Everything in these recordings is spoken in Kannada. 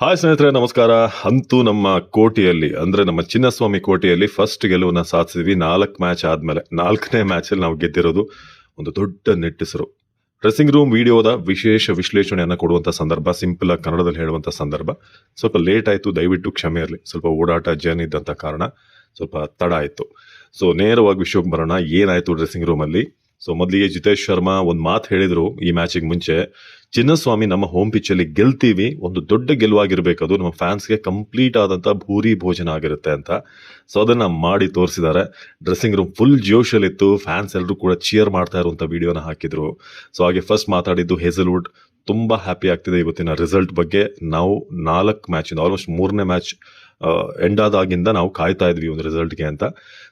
ಹಾಯ್ ಸ್ನೇಹಿತರೆ, ನಮಸ್ಕಾರ. ಅಂತೂ ನಮ್ಮ ಕೋಟೆಯಲ್ಲಿ, ಅಂದ್ರೆ ನಮ್ಮ ಚಿನ್ನಸ್ವಾಮಿ ಕೋಟೆಯಲ್ಲಿ ಫಸ್ಟ್ ಗೆಲುವನ್ನ ಸಾಧಿಸಿದ್ವಿ. ನಾಲ್ಕು ಮ್ಯಾಚ್ ಆದ್ಮೇಲೆ, ನಾಲ್ಕನೇ ಮ್ಯಾಚ್ ಅಲ್ಲಿ ನಾವು ಗೆದ್ದಿರೋದು ಒಂದು ದೊಡ್ಡ ನೆಟ್ಟಿಸರು. ಡ್ರೆಸ್ಸಿಂಗ್ ರೂಮ್ ವಿಡಿಯೋದ ವಿಶೇಷ ವಿಶ್ಲೇಷಣೆಯನ್ನು ಕೊಡುವಂತ ಸಂದರ್ಭ ಸಿಂಪಲ್ ಆಗಿ ಕನ್ನಡದಲ್ಲಿ ಹೇಳುವಂತ ಸಂದರ್ಭ. ಸ್ವಲ್ಪ ಲೇಟ್ ಆಯಿತು, ದಯವಿಟ್ಟು ಕ್ಷಮೆ ಇರಲಿ. ಸ್ವಲ್ಪ ಓಡಾಟ ಜರ್ನಿ ಇದ್ದಂತ ಕಾರಣ ಸ್ವಲ್ಪ ತಡ ಆಯಿತು. ಸೊ ನೇರವಾಗಿ ವಿಷಯಕ್ಕೆ ಬರೋಣ. ಏನಾಯ್ತು ಡ್ರೆಸ್ಸಿಂಗ್ ರೂಮಲ್ಲಿ ಸೊ ಮೊದಲಿಗೆ ಜಿತೇಶ್ ಶರ್ಮಾ ಒಂದು ಮಾತು ಹೇಳಿದರು ಈ ಮ್ಯಾಚಿಗೆ ಮುಂಚೆ. ಚಿನ್ನಸ್ವಾಮಿ ನಮ್ಮ ಹೋಮ್ ಪಿಚ್ ಅಲ್ಲಿ ಗೆಲ್ತೀವಿ. ಒಂದು ದೊಡ್ಡ ಗೆಲುವಾಗಿರ್ಬೇಕು. ಅದು ನಮ್ಮ ಫ್ಯಾನ್ಸ್ಗೆ ಕಂಪ್ಲೀಟ್ ಆದಂತ ಭೂರಿ ಭೋಜನ ಆಗಿರುತ್ತೆ ಅಂತ. ಸೊ ಅದನ್ನ ಮಾಡಿ ತೋರಿಸಿದ್ದಾರೆ. ಡ್ರೆಸ್ಸಿಂಗ್ ರೂಮ್ ಫುಲ್ ಜೋಶಲ್ ಇತ್ತು ಫ್ಯಾನ್ಸ್ ಎಲ್ಲರೂ ಕೂಡ ಚಿಯರ್ ಮಾಡ್ತಾ ಇರುವಂತ ವಿಡಿಯೋನ ಹಾಕಿದ್ರು. ಸೊ ಹಾಗೆ ಫಸ್ಟ್ ಮಾತಾಡಿದ್ದು ಹೆಸಲ್ವುಡ್. ತುಂಬಾ ಹ್ಯಾಪಿ ಆಗ್ತಿದೆ ಇವತ್ತಿನ ರಿಸಲ್ಟ್ ಬಗ್ಗೆ. ನಾವು ನಾಲ್ಕು ಮ್ಯಾಚ್ ಆಲ್ಮೋಸ್ಟ್ ಮೂರನೇ ಮ್ಯಾಚ್ ಎಂಡ್ ಆದಾಗಿಂದ ನಾವು ಕಾಯ್ತಾ ಇದ್ವಿ ಒಂದು ರಿಸಲ್ಟ್ಗೆ ಅಂತ.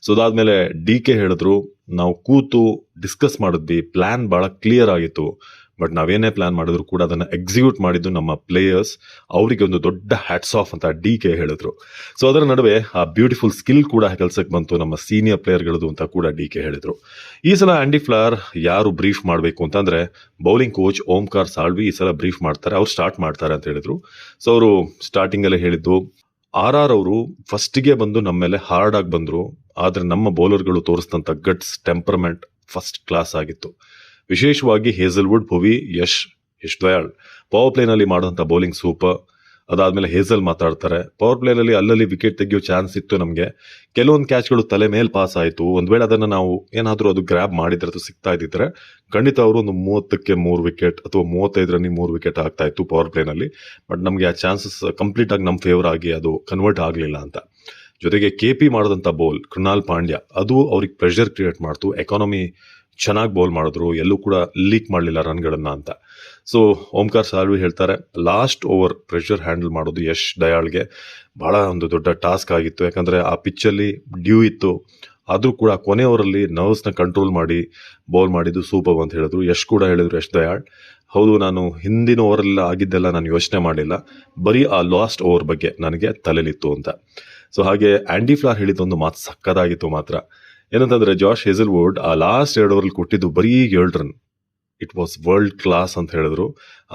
ಸೊ ಅದಾದ್ಮೇಲೆ ಡಿ ಕೆ ಹೇಳಿದ್ರು, ನಾವು ಕೂತು ಡಿಸ್ಕಸ್ ಮಾಡಿದ್ವಿ. ಪ್ಲಾನ್ ಬಹಳ ಕ್ಲಿಯರ್ ಆಗಿತ್ತು. ಬಟ್ ನಾವೇನೇ ಪ್ಲಾನ್ ಮಾಡಿದ್ರು ಕೂಡ ಅದನ್ನ ಎಕ್ಸಿಕ್ಯೂಟ್ ಮಾಡಿದ್ದು ನಮ್ಮ ಪ್ಲೇಯರ್ಸ್ ಅವರಿಗೆ ಒಂದು ದೊಡ್ಡ ಹ್ಯಾಟ್ಸ್ ಆಫ್ ಅಂತ ಡಿ ಕೆ ಹೇಳಿದ್ರು. ಸೊ ಅದರ ನಡುವೆ ಆ ಬ್ಯೂಟಿಫುಲ್ ಸ್ಕಿಲ್ ಕೂಡ ಕೆಲಸಕ್ಕೆ ಬಂತು ನಮ್ಮ ಸೀನಿಯರ್ ಪ್ಲೇಯರ್ಗಳದು ಅಂತ ಕೂಡ ಡಿ ಕೆ ಹೇಳಿದ್ರು. ಈ ಸಲ ಆಂಡಿ ಫ್ಲಾರ್ ಯಾರು ಬ್ರೀಫ್ ಮಾಡಬೇಕು ಅಂತಂದ್ರೆ ಬೌಲಿಂಗ್ ಕೋಚ್ ಓಂಕಾರ್ ಸಾಳ್ವಿ ಈ ಸಲ ಬ್ರೀಫ್ ಮಾಡ್ತಾರೆ. ಅವ್ರು ಸ್ಟಾರ್ಟ್ ಮಾಡ್ತಾರೆ ಅಂತ ಹೇಳಿದ್ರು. ಸೊ ಅವರು ಸ್ಟಾರ್ಟಿಂಗ್ ಅಲ್ಲೇ ಹೇಳಿದ್ದು. ಆರ್ ಆರ್ ಅವರು ಫಸ್ಟ್ಗೆ ಬಂದು ನಮ್ಮ ಮೇಲೆ ಹಾರ್ಡ್ ಆಗಿ ಬಂದ್ರು. ಆದ್ರೆ ನಮ್ಮ ಬೌಲರ್ಗಳು ತೋರಿಸಿದಂತ ಗಟ್ಸ್ ಟೆಂಪರ್ಮೆಂಟ್ ಫಸ್ಟ್ ಕ್ಲಾಸ್ ಆಗಿತ್ತು. ವಿಶೇಷವಾಗಿ ಹೇಸಲ್ವುಡ್ ಭುವಿ, ಯಶ್ ಯಶ್ ದಯಾಳ್. ಪವರ್ ಪ್ಲೇನಲ್ಲಿ ಮಾಡುವಂತ ಬೌಲಿಂಗ್ ಸೂಪರ್ ಅದಾದ್ಮೇಲೆ ಹೇಸಲ್ ಮಾತಾಡ್ತಾರೆ. ಪವರ್ ಪ್ಲೇನಲ್ಲಿ ಅಲ್ಲಲ್ಲಿ ವಿಕೆಟ್ ತೆಗೆಯೋ ಚಾನ್ಸ್ ಇತ್ತು ನಮಗೆ. ಕೆಲವೊಂದು ಕ್ಯಾಚ್ಗಳು ತಲೆ ಮೇಲೆ ಪಾಸ್ ಆಯಿತು. ಒಂದ್ ವೇಳೆ ಅದನ್ನು ನಾವು ಏನಾದರೂ ಅದು ಗ್ರ್ಯಾಬ್ ಮಾಡಿದ್ರೆ ಅದು ಸಿಗ್ತಾ ಇದ್ದಿದ್ರೆ, ಖಂಡಿತ ಅವರು ಒಂದು ಮೂವತ್ತಕ್ಕೆ ಮೂರು ವಿಕೆಟ್ ಅಥವಾ ಮೂವತ್ತೈದರಲ್ಲಿ ಮೂರು ವಿಕೆಟ್ ಆಗ್ತಾ ಇತ್ತು ಪವರ್ ಪ್ಲೇನಲ್ಲಿ ಬಟ್ ನಮಗೆ ಆ ಚಾನ್ಸಸ್ ಕಂಪ್ಲೀಟ್ ಆಗಿ ನಮ್ಮ ಫೇವರ್ ಆಗಿ ಅದು ಕನ್ವರ್ಟ್ ಆಗಲಿಲ್ಲ ಅಂತ. ಜೊತೆಗೆ ಕೆ ಪಿ ಮಾಡಿದಂಥ ಬೌಲ್ ಕೃಣಾಲ್ ಪಾಂಡ್ಯ, ಅದು ಅವ್ರಿಗೆ ಪ್ರೆಷರ್ ಕ್ರಿಯೇಟ್ ಮಾಡ್ತು. ಎಕಾನಮಿ ಚೆನ್ನಾಗಿ ಬೌಲ್ ಮಾಡಿದ್ರು, ಎಲ್ಲೂ ಕೂಡ ಲೀಕ್ ಮಾಡಲಿಲ್ಲ ರನ್ಗಳನ್ನ ಅಂತ. ಸೊ ಓಂಕಾರ್ ಸಾಲ್ವಿ ಹೇಳ್ತಾರೆ ಲಾಸ್ಟ್ ಓವರ್ ಪ್ರೆಷರ್ ಹ್ಯಾಂಡಲ್ ಮಾಡೋದು ಯಶ್ ದಯಾಳ್ಗೆ ಬಹಳ ಒಂದು ದೊಡ್ಡ ಟಾಸ್ಕ್ ಆಗಿತ್ತು. ಯಾಕಂದ್ರೆ ಆ ಪಿಚ್ಚಲ್ಲಿ ಡ್ಯೂ ಇತ್ತು. ಆದರೂ ಕೂಡ ಕೊನೆ ಓವರಲ್ಲಿ ನರ್ವ್ಸ್ನ ಕಂಟ್ರೋಲ್ ಮಾಡಿ ಬೌಲ್ ಮಾಡಿದ್ದು ಸೂಪರ್ ಅಂತ ಹೇಳಿದ್ರು. ಯಶ್ ಕೂಡ ಹೇಳಿದ್ರು, ಯಶ್ ದಯಾಳ್, ಹೌದು, ನಾನು ಹಿಂದಿನ ಓವರಲ್ಲಿ ಆಗಿದ್ದೆಲ್ಲ ನಾನು ಯೋಚನೆ ಮಾಡಿಲ್ಲ. ಬರೀ ಆ ಲಾಸ್ಟ್ ಓವರ್ ಬಗ್ಗೆ ನನಗೆ ತಲೆಲಿತ್ತು ಅಂತ. ಸೊ ಹಾಗೆ ಆಂಡಿ ಫ್ಲಾರ್ ಹೇಳಿದ್ದೊಂದು ಮಾತು ಸಕ್ಕದಾಗಿತ್ತು ಮಾತ್ರ. ಏನಂತಂದ್ರೆ ಜಾಶ್ ಹೇಸಲ್ವುಡ್ ಆ ಲಾಸ್ಟ್ ಎರಡು ಓವರಲ್ಲಿ ಕೊಟ್ಟಿದ್ದು ಬರೀ ಏಳು run it was world class ಅಂತ ಹೇಳಿದ್ರು.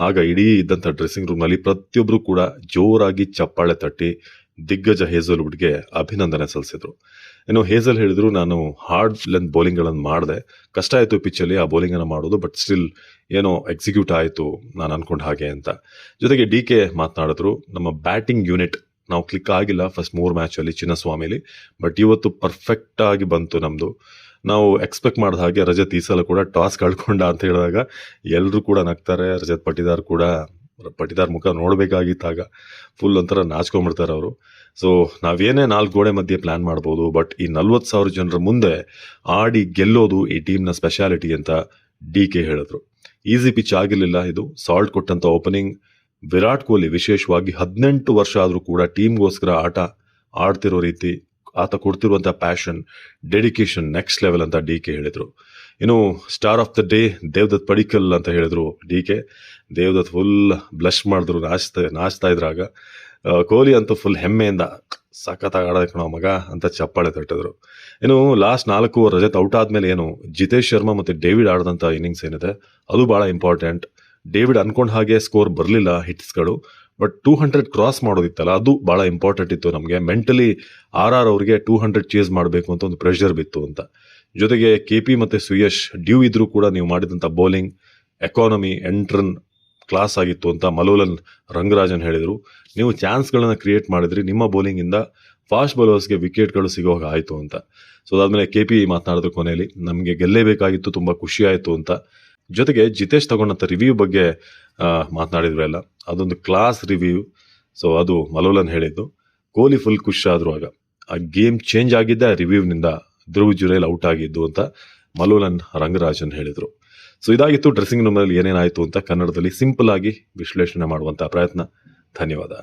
ಆಗ ಇಡೀ ಇದ್ದಂಥ ಡ್ರೆಸ್ಸಿಂಗ್ ರೂಮ್ನಲ್ಲಿ ಪ್ರತಿಯೊಬ್ಬರು ಕೂಡ ಜೋರಾಗಿ ಚಪ್ಪಾಳೆ ತಟ್ಟಿ ದಿಗ್ಗಜ ಹೇಸಲ್ವುಡ್ಗೆ ಅಭಿನಂದನೆ ಸಲ್ಲಿಸಿದ್ರು. ಏನೋ ಹೇಸಲ್ ಹೇಳಿದ್ರು, ನಾನು ಹಾರ್ಡ್ ಲೆಂತ್ ಬೌಲಿಂಗ್ಗಳನ್ನು ಮಾಡಿದೆ. ಕಷ್ಟ ಆಯಿತು ಪಿಚ್ಚಲ್ಲಿ ಆ ಬೌಲಿಂಗ್ ಅನ್ನು ಮಾಡೋದು ಬಟ್ ಸ್ಟಿಲ್ ಏನೋ ಎಕ್ಸಿಕ್ಯೂಟ್ ಆಯಿತು ನಾನು ಅನ್ಕೊಂಡ ಹಾಗೆ ಅಂತ. ಜೊತೆಗೆ ಡಿ ಕೆ ಮಾತನಾಡಿದ್ರು, ನಮ್ಮ ಬ್ಯಾಟಿಂಗ್ ಯೂನಿಟ್ ನಾವು ಕ್ಲಿಕ್ ಆಗಿಲ್ಲ ಫಸ್ಟ್ ಮೂರು ಮ್ಯಾಚಲ್ಲಿ ಚಿನ್ನಸ್ವಾಮಿಲಿ ಬಟ್ ಇವತ್ತು ಪರ್ಫೆಕ್ಟ್ ಆಗಿ ಬಂತು ನಮ್ದು. ನಾವು ಎಕ್ಸ್ಪೆಕ್ಟ್ ಮಾಡಿದ ಹಾಗೆ ರಜತ್ ಈ ಸಲ ಕೂಡ ಟಾಸ್ ಕಳ್ಕೊಂಡ ಅಂತ ಹೇಳಿದಾಗ ಎಲ್ಲರೂ ಕೂಡ ನಗ್ತಾರೆ, ರಜತ್ ಪಟಿದಾರ್ ಕೂಡ ಪಟಿದಾರ್ ಮುಖ ನೋಡ್ಬೇಕಾಗಿತ್ತಾಗ ಫುಲ್ ಒಂಥರ ನಾಚ್ಕೊಂಡ್ಬಿಡ್ತಾರೆ ಅವರು. ಸೊ ನಾವೇನೇ ನಾಲ್ಕು ಗೋಡೆ ಮಧ್ಯೆ ಪ್ಲಾನ್ ಮಾಡ್ಬೋದು ಬಟ್ ಈ ನಲ್ವತ್ತು ಸಾವಿರ ಜನರ ಮುಂದೆ ಆಡಿ ಗೆಲ್ಲೋದು ಈ ಟೀಮ್ನ ಸ್ಪೆಷಾಲಿಟಿ ಅಂತ ಡಿ ಕೆ ಹೇಳಿದ್ರು. ಈಸಿ ಪಿಚ್ ಆಗಿರಲಿಲ್ಲ ಇದು. ಸಾಲ್ಟ್ ಕೊಟ್ಟಂತ ಓಪನಿಂಗ್ ವಿರಾಟ್ ಕೊಹ್ಲಿ ವಿಶೇಷವಾಗಿ ಹದಿನೆಂಟು ವರ್ಷ ಆದರೂ ಕೂಡ ಟೀಮ್ಗೋಸ್ಕರ ಆಟ ಆಡ್ತಿರೋ ರೀತಿ ಆತ ಕೊಡ್ತಿರುವಂಥ ಪ್ಯಾಷನ್ ಡೆಡಿಕೇಶನ್ ನೆಕ್ಸ್ಟ್ ಲೆವೆಲ್ ಅಂತ ಡಿ ಕೆ ಹೇಳಿದರು. ಇನ್ನು star of the day Devdutt Padikkal ಅಂತ ಹೇಳಿದರು D K. Devdutt full blush ಮಾಡಿದ್ರು, ನಾಚ್ತಾ ನಾಚ್ತಾ ಇದ್ರಾಗ. ಕೊಹ್ಲಿ ಅಂತೂ ಫುಲ್ ಹೆಮ್ಮೆಯಿಂದ ಸಖತ್ತಾಗಿ ಆಡೋದಕ್ಕೆ ಕಣೋ ಮಗ ಅಂತ ಚಪ್ಪಾಳೆ ತಟ್ಟಿದ್ರು. ಇನ್ನು ಲಾಸ್ಟ್ ನಾಲ್ಕು ರಜತ್ ಔಟ್ ಆದಮೇಲೆ ಏನು ಜಿತೇಶ್ ಶರ್ಮಾ ಮತ್ತು ಡೇವಿಡ್ ಆಡಿದಂಥ ಇನ್ನಿಂಗ್ಸ್ ಏನಿದೆ, ಅದು ಭಾಳ ಇಂಪಾರ್ಟೆಂಟ್ ಡೇವಿಡ್ ಅನ್ಕೊಂಡ ಹಾಗೆ ಸ್ಕೋರ್ ಬರಲಿಲ್ಲ ಹಿಟ್ಸ್ಗಳು, ಬಟ್ ಟೂ ಹಂಡ್ರೆಡ್ ಕ್ರಾಸ್ ಮಾಡೋದಿತ್ತಲ್ಲ, ಅದು ಬಹಳ ಇಂಪಾರ್ಟೆಂಟ್ ಇತ್ತು ನಮಗೆ. ಮೆಂಟಲಿ ಆರ್ ಆರ್ ಅವರಿಗೆ ಟೂ ಹಂಡ್ರೆಡ್ ಚೇಸ್ ಮಾಡಬೇಕು ಅಂತ ಒಂದು ಪ್ರೆಷರ್ ಬಿತ್ತು ಅಂತ. ಜೊತೆಗೆ ಕೆ ಪಿ ಮತ್ತೆ ಸುಯಶ್, ಡ್ಯೂ ಇದ್ರೂ ಕೂಡ ನೀವು ಮಾಡಿದಂಥ ಬೌಲಿಂಗ್ ಎಕಾನಮಿ ಎಂಟ್ರನ್ ಕ್ಲಾಸ್ ಆಗಿತ್ತು ಅಂತ ಮಲೋಲನ್ ರಂಗರಾಜನ್ ಹೇಳಿದರು. ನೀವು ಚಾನ್ಸ್ಗಳನ್ನು ಕ್ರಿಯೇಟ್ ಮಾಡಿದ್ರಿ, ನಿಮ್ಮ ಬೌಲಿಂಗ್ ಇಂದ ಫಾಸ್ಟ್ ಬೌಲರ್ಸ್ಗೆ ವಿಕೆಟ್ಗಳು ಸಿಗೋ ಹಾಗೆ ಆಯ್ತು ಅಂತ. ಸೊ ಅದಾದ್ಮೇಲೆ ಕೆ ಪಿ ಮಾತನಾಡಿದ್ರು ಕೊನೆಯಲ್ಲಿ, ನಮಗೆ ಗೆಲ್ಲೇಬೇಕಾಗಿತ್ತು, ತುಂಬಾ ಖುಷಿ ಆಯ್ತು ಅಂತ. ಜೊತೆಗೆ ಜಿತೇಶ್ ತಗೊಂಡಂಥ ರಿವ್ಯೂ ಬಗ್ಗೆ ಮಾತನಾಡಿದ್ರು ಎಲ್ಲ. ಅದೊಂದು ಕ್ಲಾಸ್ ರಿವ್ಯೂ ಸೊ ಅದು ಮಲೋಲನ್ ಹೇಳಿದ್ದು. ಕೊಹ್ಲಿ ಫುಲ್ ಖುಷಿ ಆದ್ರು ಆಗ. ಆ ಗೇಮ್ ಚೇಂಜ್ ಆಗಿದ್ದೆ ಆ ರಿವ್ಯೂನಿಂದ ಧ್ರುವ್ ಜುರೇಲ್ ಔಟ್ ಆಗಿದ್ದು ಅಂತ ಮಲೋಲನ್ ರಂಗರಾಜನ್ ಹೇಳಿದರು. ಸೊ ಇದಾಗಿತ್ತು ಡ್ರೆಸ್ಸಿಂಗ್ ರೂಮಲ್ಲಿ ಏನೇನಾಯಿತು ಅಂತ ಕನ್ನಡದಲ್ಲಿ ಸಿಂಪಲ್ ಆಗಿ ವಿಶ್ಲೇಷಣೆ ಮಾಡುವಂಥ ಪ್ರಯತ್ನ. ಧನ್ಯವಾದ.